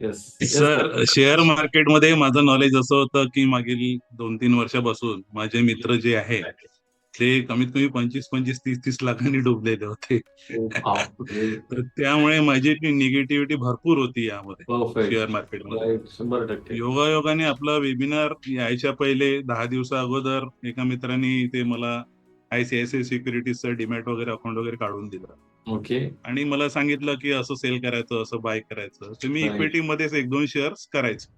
Sir share मार्केटमध्ये माझं knowledge असं होतं की मागील दोन तीन वर्षापासून माझे मित्र जे आहेत ते कमीत कमी पंचवीस पंचवीस तीस तीस लाखांनी डुबलेले होते. तर त्यामुळे माझी निगेटिव्हिटी भरपूर होती यामध्ये शेअर मार्केटमध्ये शंभर टक्के. योगायोगाने आपला वेबिनार यायच्या पहिले दहा दिवसा अगोदर एका मित्रांनी ते मला आयसीआयसीआय सिक्युरिटीजचं डिमॅट वगैरे अकाउंट वगैरे काढून दिलं. ओके. आणि मला सांगितलं की असं सेल करायचं असं बाय करायचं. तर मी. इक्विटी मध्येच एक दोन शेअर्स करायचो.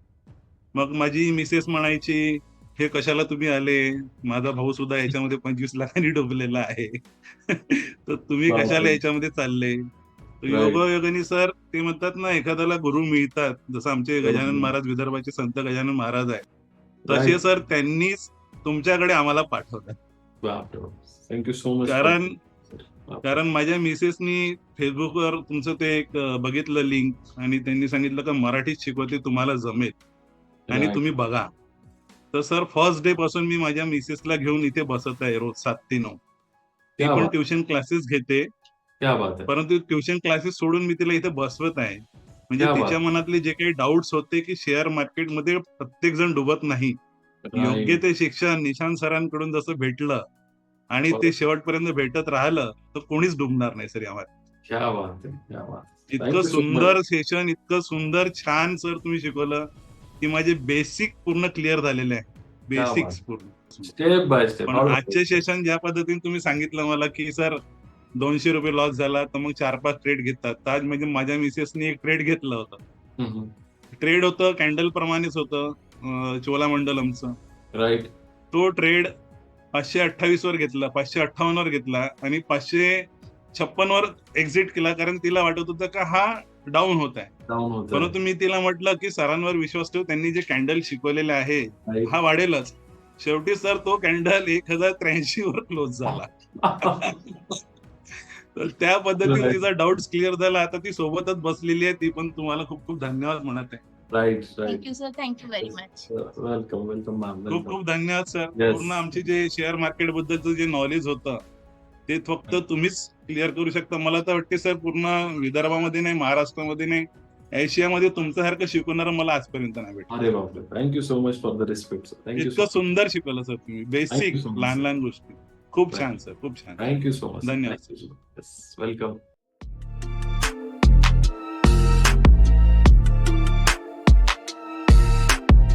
मग माझी मिसेस म्हणायची हे कशाला तुम्ही आले? माझा भाऊ सुद्धा याच्यामध्ये पंचवीस लाखांनी डुबलेला आहे. तर तुम्ही. कशाला याच्यामध्ये चालले. योगायोगाने सर ते म्हणतात ना एखाद्याला गुरु मिळतात. जसं आमचे. गजानन महाराज विदर्भाचे संत गजानन महाराज आहे तसे. सर त्यांनीच तुमच्याकडे आम्हाला पाठवलं. थँक्यू सो मच कारण कारण माझ्या मिसेसनी फेसबुकवर तुमचं ते एक बघितलं लिंक आणि त्यांनी सांगितलं का मराठीत शिकवते तुम्हाला जमेल. आणि तुम्ही बघा. तर सर फर्स्ट डे पासून मी माझ्या मिसेसला घेऊन इथे बसत आहे रोज सात ते नऊ. ती पण. ट्युशन क्लासेस घेते. क्या बात आहे. परंतु ट्युशन क्लासेस सोडून मी तिला इथे बसवत आहे. म्हणजे. तिच्या मनातले जे काही डाऊट्स होते की शेअर मार्केटमध्ये प्रत्येक जण डुबत नाही. योग्य ते शिक्षण निशांत सरांकडून जसं भेटलं आणि. ते शेवटपर्यंत भेटत राहिलं तर कोणीच डुबणार नाही सर Thank इतकं सुंदर सेशन इतकं सुंदर छान सर तुम्ही शिकवलं की माझे बेसिक पूर्ण क्लिअर झालेले आहे. बेसिक्स पूर्ण. स्टेप बाय स्टेप आजचे सेशन ज्या पद्धतीने तुम्ही सांगितलं मला की सर दोनशे रुपये लॉस झाला तर मग चार पाच ट्रेड घेतात. तर आज म्हणजे माझ्या मिसेसनी एक ट्रेड घेतलं होतं. ट्रेड होतं कॅन्डल प्रमाणेच होतं अं, चोलामंडलमचं राईट तो ट्रेड पाचशे अठ्ठावीस वर घेतला पाचशे अठ्ठावन्न वर घेतला आणि पाचशे छप्पन वर एक्झिट केला कारण तिला वाटत होतं का हा डाऊन होत आहे. परंतु मी तिला म्हटलं की सरांवर विश्वास ठेव त्यांनी जे कॅन्डल शिकवलेले आहे हा वाढेलच. शेवटी सर तो कॅन्डल एक हजार त्र्याऐंशी वर क्लोज झाला. तर त्या पद्धतीने. तिचा डाऊट क्लिअर झाला. आता ती सोबतच बसलेली आहे ती पण तुम्हाला खूप खूप धन्यवाद म्हणत आहे. Right right thank you sir thank you very much welcome welcome ma'am खूप खूप धन्यवाद सर Yes. पूर्ण आमचे जे शेअर मार्केट बद्दलचं जे नॉलेज होतं ते फक्त तुम्हीच क्लिअर करू शकता. मला तर वाटते सर पूर्ण विदर्भामध्ये नाही महाराष्ट्रामध्ये नाही एशियामध्ये तुमच्यासारखं शिकवणारं मला आजपर्यंत नाही भेटलं. अरे बापरे. Thank you so much for the respect thank you इतकं सुंदर शिकवलं सर तुम्ही. बेसिक so much, लहान. लहान गोष्टी. खूप छान सर खूप छान. थँक्यू सो मच धन्यवाद. वेलकम